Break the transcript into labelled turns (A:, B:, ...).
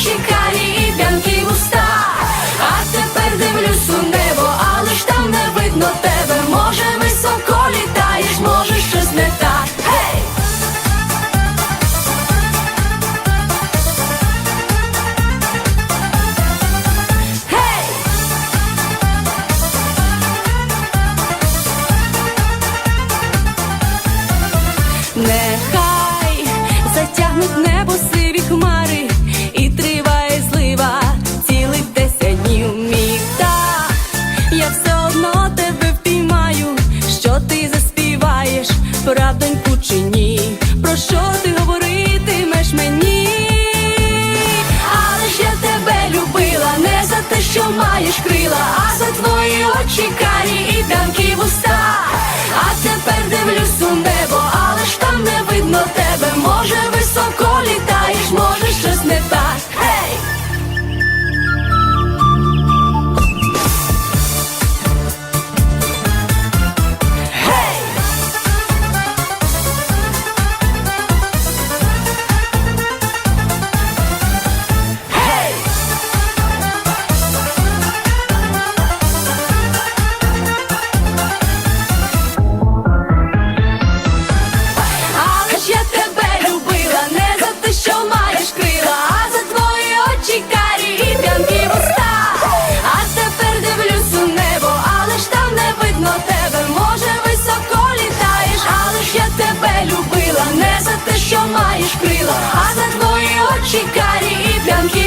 A: очі карі і п'янкі вуста. А тепер дивлюсь у небо, але ж там не видно тебе. Може, високо літаєш, може, щось не так. Нехай затягнуть небо сиві хмари і триває злива цілих десять днів. Міг так я все одно тебе впіймаю, що ти заспіваєш, правдоньку чи ні, про що ти говоритимеш мені? Але ж я тебе любила не за те, що маєш крила, а за твої очі Любила, не за те, що маєш крила, а за твої очі карі і плямки.